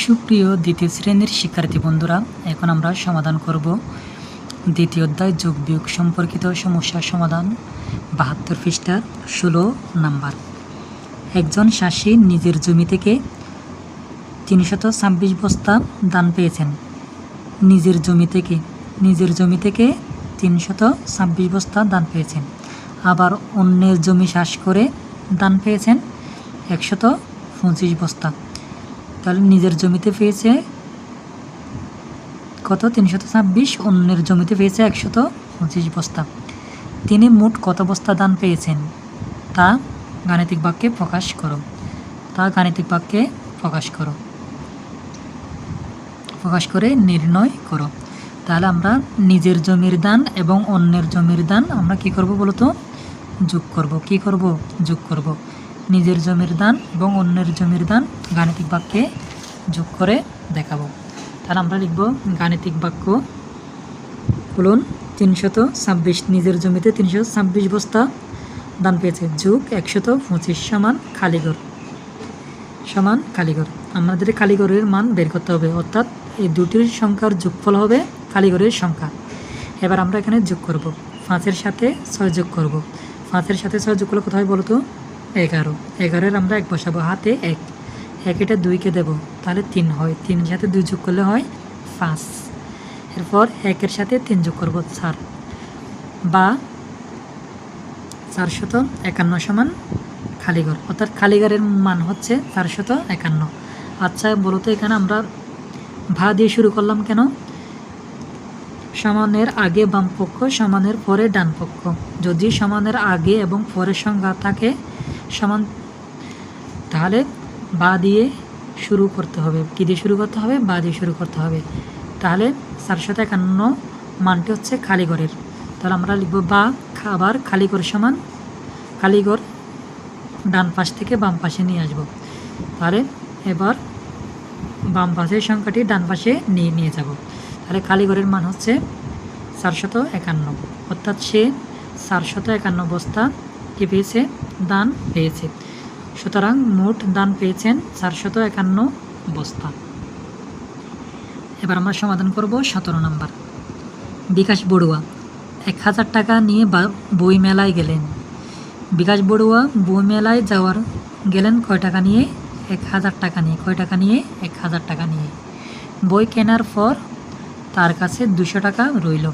সুপ্রিয় দ্বিতীয় শ্রেণির শিক্ষার্থী বন্ধুরা, এখন আমরা সমাধান করব দ্বিতীয় অধ্যায় যোগ বিয়োগ সম্পর্কিত সমস্যার সমাধান, বাহাত্তর পৃষ্ঠা, ষোলো নাম্বার। একজন চাষি নিজের জমি থেকে তিনশত ছাব্বিশ বস্তা দান পেয়েছেন। নিজের জমি থেকে, নিজের জমি থেকে তিনশত ছাব্বিশ বস্তা দান পেয়েছেন। আবার অন্যের জমি চাষ করে দান পেয়েছেন একশত পঁচিশ বস্তা। তাহলে নিজের জমিতে পেয়েছে কত? তিনশত ছাব্বিশ, অন্যের জমিতে পেয়েছে একশত পঁচিশ বস্তা। তিনি মোট কত বস্তা দান পেয়েছেন? তা গাণিতিক বাক্যে প্রকাশ করো। তা গাণিতিক বাক্যে প্রকাশ করো। প্রকাশ করে নির্ণয় করো। তাহলে আমরা নিজের জমির দান এবং অন্যের জমির দান আমরা কি করব বলো তো যোগ করব। কি করব? যোগ করব। নিজের জমির দান এবং অন্যের জমির দান গাণিতিক বাক্যে যোগ করে দেখাবো। তাহলে আমরা লিখব গাণিতিক বাক্য বলুন তিনশত ছাব্বিশ, নিজের জমিতে তিনশো ছাব্বিশ বস্তা দান পেয়েছে। যোগ একশত পঁচিশ সমান খালিগড় সমান কালীঘর আমাদের কালীঘরের মান বের করতে হবে, অর্থাৎ এই দুটির সংখ্যার যোগফল হবে কালীঘরের সংখ্যা। এবার আমরা এখানে যোগ করব। পাঁচের সাথে ছয় যোগ করব। পাঁচের সাথে ছয় যোগ করলে কোথায় বলো তো এগারো। এগারোর আমরা এক বসাবো হাতে এক। এক এটা দুইকে দেব। তাহলে তিন হয়। তিন সাথে দুই যোগ করলে হয় পাঁচ। এরপর একের সাথে তিন যোগ করব চার। বা চারশত একান্ন সমান খালিঘর অর্থাৎ খালিঘরের মান হচ্ছে চারশত একান্ন। আচ্ছা বলতো এখানে আমরা ভা দিয়ে শুরু করলাম কেন? সমানের আগে বাম পক্ষ সমানের পরে ডান পক্ষ যদি সমানের আগে এবং পরের সংখ্যা থাকে সমান, তাহলে বা দিয়ে শুরু করতে হবে। কী দিয়ে শুরু করতে হবে? বা দিয়ে শুরু করতে হবে। তাহলে চারশত একান্ন মানটি হচ্ছে খালিঘরের তাহলে আমরা লিখব বা আবার খালিঘর সমান খালিঘর ডান পাশ থেকে বাম পাশে নিয়ে আসব। তাহলে এবার বাম পাশের সংখ্যাটি ডান পাশে নিয়ে নিয়ে যাব। তাহলে কালীগড়ের মান হচ্ছে চারশত একান্ন। অর্থাৎ সে চারশত একান্ন বস্তা কি পেয়েছে? দান পেয়েছে। সুতরাং মোট দান পেয়েছেন চারশত একান্ন বস্তা। এবার আমরা সমাধান করব সতেরো নম্বর। বিকাশ বড়ুয়া, এক হাজার টাকা নিয়ে বই মেলায় গেলেন। বিকাশ বড়ুয়া বই মেলায় যাওয়ার গেলেন কয় টাকা নিয়ে? এক হাজার টাকা নিয়ে। কয় টাকা নিয়ে? এক হাজার টাকা নিয়ে। বই কেনার পর তার কাছে দুশো টাকা রইল।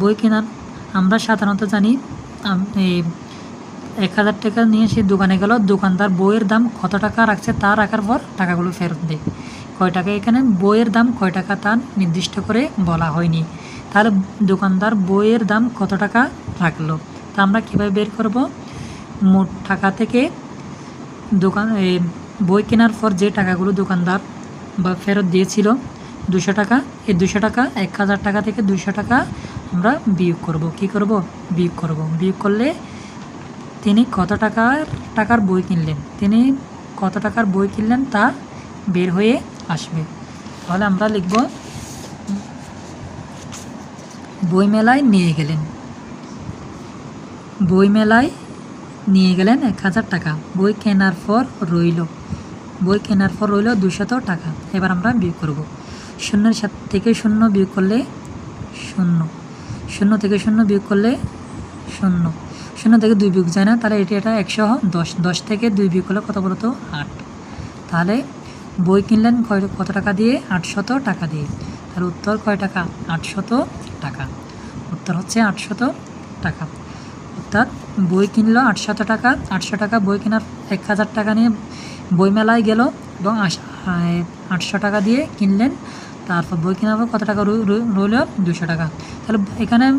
বই কেনার আমরা সাধারণত জানি এক হাজার টাকা নিয়ে সে দোকানে গেল। দোকানদার বইয়ের দাম কত টাকা রাখছে তা রাখার পর টাকাগুলো ফেরত দেয়। কয় টাকা এখানে? বইয়ের দাম কয় টাকা তা নির্দিষ্ট করে বলা হয়নি। তাহলে দোকানদার বইয়ের দাম কত টাকা রাখল? তা আমরা কীভাবে বের করব? মোট টাকা থেকে দোকান বই কেনার পর যে টাকাগুলো দোকানদার বা ফেরত দিয়েছিল, দুশো টাকা এই দুশো টাকা, এক হাজার টাকা থেকে দুশো টাকা আমরা বিয়োগ করব। কি করব? বিয়োগ করব। বিয়োগ করলে তিনি কত টাকার টাকার বই কিনলেন? তিনি কত টাকার বই কিনলেন তা বের হয়ে আসবে। তাহলে আমরা লিখব বই মেলায় নিয়ে গেলেন। বই মেলায় নিয়ে গেলেন এক হাজার টাকা। বই কেনার পর রইল। বই কেনার পর রইল দুশত টাকা। এবার আমরা বিয়োগ করব। শূন্যের সাত থেকে শূন্য বিয়োগ করলে শূন্য। শূন্য থেকে শূন্য বিয়োগ করলে শূন্য। শূন্য থেকে দুই বিয়োগ যায় না, তাহলে এটি এটা একশো দশ দশ থেকে দুই বিয়োগ করলে কত বলতো? আট। তাহলে বই কিনলেন কয়, কত টাকা দিয়ে? আটশত টাকা দিয়ে। তাহলে উত্তর কয় টাকা? আটশত টাকা। উত্তর হচ্ছে আটশত টাকা। অর্থাৎ বই কিনলো আটশত টাকা। আটশো টাকা বই কেনার এক হাজার টাকা নিয়ে বই মেলায় গেল এবং আটশো টাকা দিয়ে কিনলেন। তারপর বই কেনার পর কত টাকা রই- রই- রইল? দুশো টাকা। তাহলে এখানে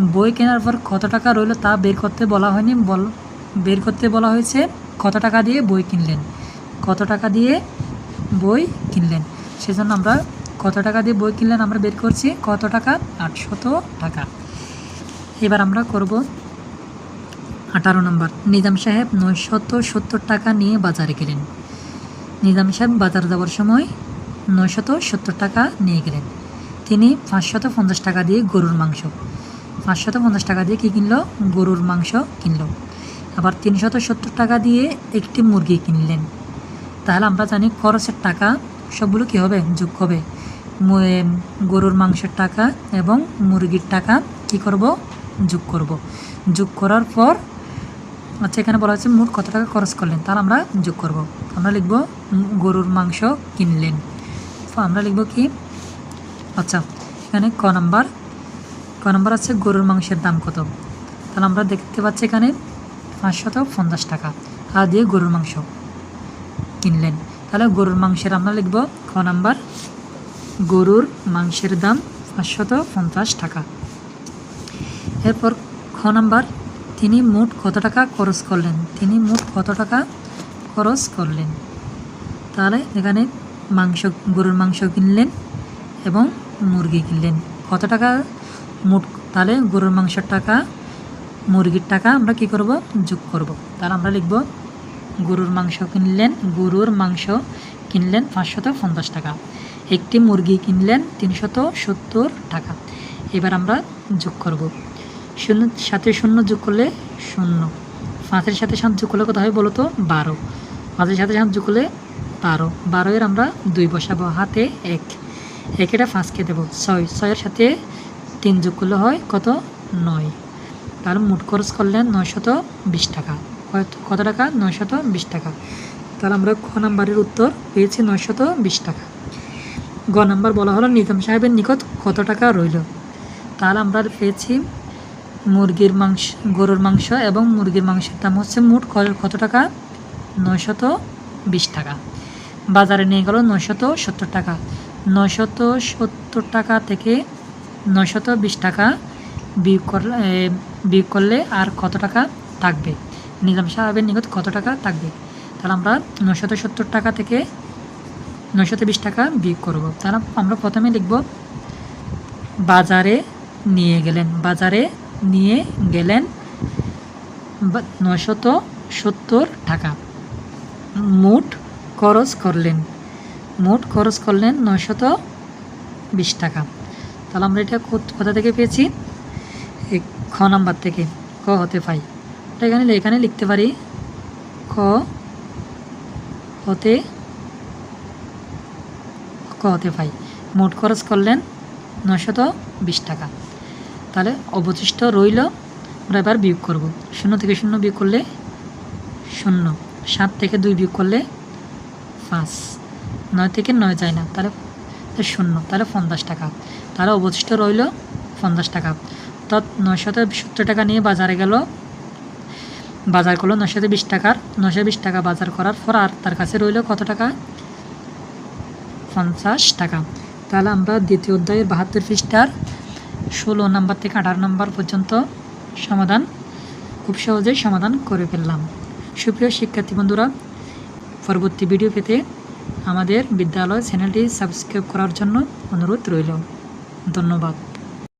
বই কেনার পর কত টাকা রইল তা বের করতে বলা হয়নি, বল বের করতে বলা হয়েছে কত টাকা দিয়ে বই কিনলেন। কত টাকা দিয়ে বই কিনলেন। সেজন্য আমরা কত টাকা দিয়ে বই কিনলেন আমরা বের করছি কত টাকা? আটশত টাকা। এবার আমরা করব আঠারো নম্বর। নিজাম সাহেব নয়শত সত্তর টাকা নিয়ে বাজারে গেলেন। নিজাম সাহেব বাজার যাওয়ার সময় নয়শত সত্তর টাকা নিয়ে গেলেন। তিনি পাঁচশত পঞ্চাশ টাকা দিয়ে গরুর মাংস পাঁচশত পঞ্চাশ টাকা দিয়ে কী কিনলো? গরুর মাংস কিনলো। আবার তিনশত সত্তর টাকা দিয়ে একটি মুরগি কিনলেন। তাহলে আমরা জানি খরচের টাকা সবগুলো কী হবে? যোগ হবে গরুর মাংসের টাকা এবং মুরগির টাকা কি করব? যোগ করব। যোগ করার পর আচ্ছা এখানে বলা হচ্ছে মোট কত টাকা খরচ করলেন? তাহলে আমরা যোগ করব। আমরা লিখব গরুর মাংস কিনলেন। আমরা লিখব কি? আচ্ছা এখানে ক নাম্বার ক নাম্বার আছে, গরুর মাংসের দাম কত? তাহলে আমরা দেখতে পাচ্ছি এখানে পাঁচশত পঞ্চাশ টাকা। আর দিয়ে গরুর মাংস কিনলেন। তাহলে গরুর মাংসের আমরা লিখব খ নাম্বার, গরুর মাংসের দাম পাঁচশত পঞ্চাশ টাকা। এরপর খ নাম্বার, তিনি মোট কত টাকা খরচ করলেন? তিনি মোট কত টাকা খরচ করলেন? তাহলে এখানে মাংস, গরুর মাংস কিনলেন এবং মুরগি কিনলেন। কত টাকা মোট তাহলে গরুর মাংসের টাকা, মুরগির টাকা আমরা কি করব? যোগ করব। তাহলে আমরা লিখব, গরুর মাংস কিনলেন, গরুর মাংস কিনলেন পাঁচশত পঞ্চাশ টাকা। একটি মুরগি কিনলেন তিনশত সত্তর টাকা। এবার আমরা যোগ করব। শূন্য, সাথে শূন্য যোগ করলে শূন্য। পাঁচের সাথে সাত যোগ করলে কত হয় বলো তো? বারো। পাঁচের সাথে সাত যোগ করলে বারো। বারোয়ের আমরা দুই বসাবো, হাতে এক। একেটা পাঁচকে দেবো, ছয়। ছয়ের সাথে তিন যোগ করলে হয় কত? নয়। তাহলে মোট খরচ করলেন নয়শত বিশ টাকা। কত- টাকা? নয়শত বিশ টাকা। তাহলে আমরা খ নাম্বারের উত্তর পেয়েছি নয়শত বিশ টাকা। গ নাম্বার বলা হলো নিজাম সাহেবের নিকট কত টাকা রইল? তাহলে আমরা পেয়েছি মুরগির মাংস, গরুর মাংস এবং মুরগির মাংসের দাম হচ্ছে মোট কত টাকা? নয়শত বিশ টাকা। বাজারে নিয়ে গেল নয়শত সত্তর টাকা। নয়শত সত্তর টাকা থেকে নয়শত বিশ টাকা বিয়োগ করলে বিয়োগ করলে আর কত টাকা থাকবে? নিজাম সাহেবের নিকট কত টাকা থাকবে? তাহলে আমরা নয়শত সত্তর টাকা থেকে নয়শত বিশ টাকা বিয়োগ করব। তাহলে আমরা প্রথমে লিখব, বাজারে নিয়ে গেলেন, বাজারে নিয়ে গেলেন নয়শত সত্তর টাকা। মোট খরচ করলেন, মোট খরচ করলেন নয়শত বিশ টাকা। তাহলে আমরা এটা কোথ- থেকে পেয়েছি? খ নাম্বার থেকে, ক হতে পাই। এটা এখানে এখানে লিখতে পারি, খ হতে ক হতে পাই। মোট খরচ করলেন নশত বিশ টাকা। তাহলে অবশিষ্ট রইল, আমরা এবার বিয়োগ করব। শূন্য থেকে শূন্য বিয়োগ করলে শূন্য, সাত থেকে দুই বিয়োগ করলে পাঁচ। নয় থেকে নয় যায় না, তাহলে তাহলে শূন্য, তাহলে পঞ্চাশ টাকা। তাহলে অবশিষ্ট রইল পঞ্চাশ টাকা। অর্থাৎ নয়শত সত্তর টাকা নিয়ে বাজারে গেল। বাজার করল নয়শত বিশ টাকার। নয়শো বিশ টাকা বাজার করার পর আর তার কাছে রইল কত টাকা? পঞ্চাশ টাকা। তাহলে আমরা দ্বিতীয় অধ্যায়ের বাহাত্তর পৃষ্ঠার ষোলো নাম্বার থেকে আঠারো নাম্বার পর্যন্ত সমাধান খুব সহজেই সমাধান করে ফেললাম। সুপ্রিয় শিক্ষার্থী বন্ধুরা, পরবর্তী ভিডিও পেতে আমাদের বিদ্যালয় চ্যানেলটি সাবস্ক্রাইব করার জন্য অনুরোধ রইল। ধন্যবাদ।